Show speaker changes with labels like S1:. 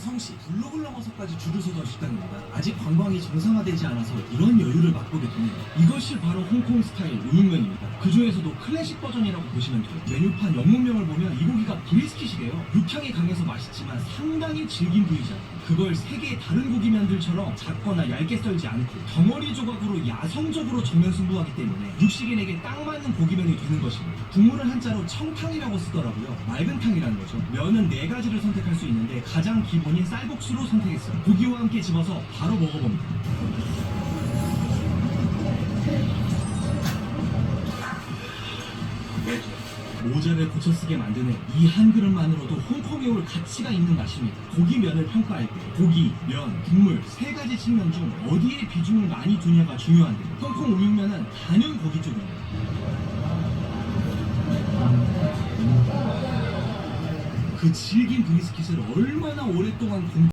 S1: 성시 블록을 넘어서까지 줄을 서던 식당입니다. 아직 관광이 정상화되지 않아서 이런 여유를 맛보게 되네요. 이것이 바로 홍콩 스타일 우육면입니다. 그 중에서도 클래식 버전이라고 보시면 돼요. 메뉴판 영문명을 보면 이 고기가 브리스킷이래요. 육향이 강해서 맛있지만 상당히 질긴 부위잖아요. 그걸 세 개의 다른 고기 면들처럼 작거나 얇게 썰지 않고 덩어리 조각으로 야성적으로 정면 승부하기 때문에 육식인에게 딱 맞는 고기면이 되는 것입니다. 국물을 한자로 청탕이라고 쓰더라고요. 맑은 탕이라는 거죠. 면은 네 가지를 선택할 수 있는데 가장 기본 인 쌀국수로 선택했어요. 고기와 함께 집어서 바로 먹어봅니다. 모자를 고쳐 쓰게 만드는 이 한 그릇만으로도 홍콩에 올 가치가 있는 맛입니다. 고기 면을 평가할 때 고기, 면, 국물 세 가지 측면 중 어디에 비중을 많이 두냐가 중요한데 홍콩 우육면은 단연 고기 쪽입니다. 그 질긴 브리스 킷을 얼마나 오랫동안 공